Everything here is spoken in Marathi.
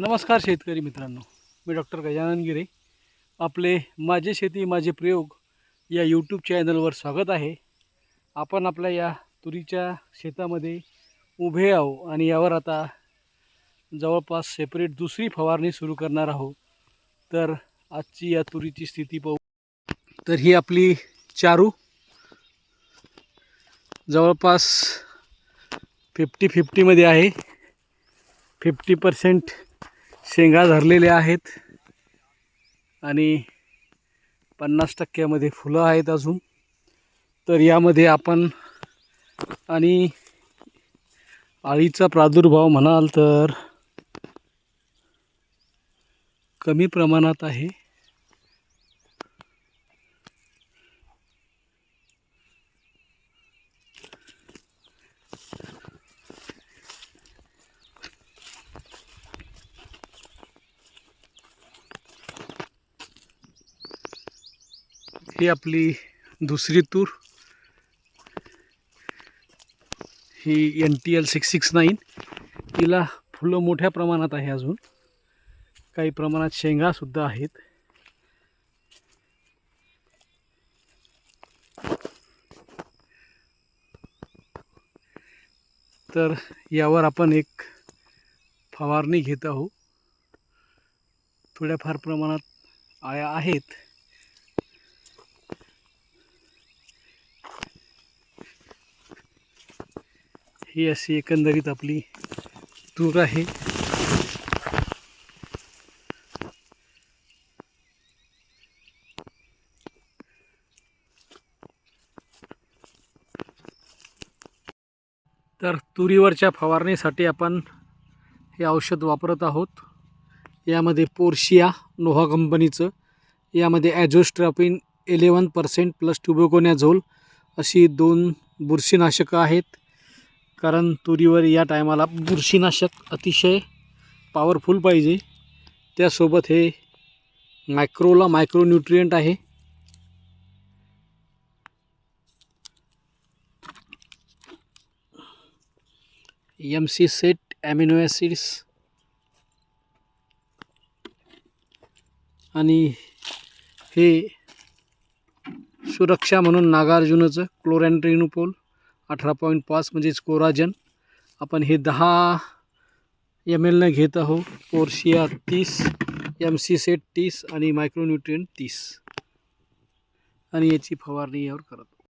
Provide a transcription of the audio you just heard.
नमस्कार शेतकरी मित्रांनो मी डॉक्टर गजानन गिरे. आपले माझे शेती माझे प्रयोग या यूट्यूब चॅनलवर स्वागत आहे. आपण आपल्या या तुरीच्या शेतामध्ये उभे आहो आणि यावर आता जवळपास सेपरेट दुसरी फवारणी सुरू करणार आहोत. तर आजची या तुरीची स्थिती पाहू. तर ही आपली चारू. जवळपास फिफ्टी फिफ्टीमध्ये आहे. फिफ्टी पर्सेंट शेंगा धरलेल्या आहेत. आणि पन्नास टक्क्यामध्ये फुलं आहेत अजून. तर यामध्ये आपण आणि अळीचा प्रादुर्भाव म्हणाल तर कमी प्रमाणात आहे. ही आपली दुसरी तूर ही N T L six six nine तिला फुलं मोठ्या प्रमाणात आहे अजून. काही प्रमाणात शेंगासुद्धा आहेत. तर यावर आपण एक फवारणी घेत आहोत. थोड्याफार प्रमाणात आया आहेत. ही अशी एकंदरीत आपली तूर आहे. तर तुरीवरच्या फवारणीसाठी आपण हे औषध वापरत आहोत. यामध्ये पोर्शिया नोहा कंपनीचं यामध्ये azoxystrobin eleven percent plus tebuconazole अशी दोन बुरशीनाशकं आहेत. कारण तुरीवर या टायमाला बुरशीनाशक अतिशय पॉवरफुल पाहिजे. त्यासोबत हे मायक्रोला मायक्रोन्युट्रियंट आहे. M C set amino acids आणि हे सुरक्षा म्हणून नागार्जुनाचं क्लोरॅन्ट्रिनुपोल अठरा पॉईंट पाच म्हणजेच कोराजन. आपण हे दहा एम एलनं घेत आहो पोर्शिया तीस एम सी सेट तीस आणि मायक्रोन्युट्रियन तीस. आणि याची फवारणी यावर करत आहोत.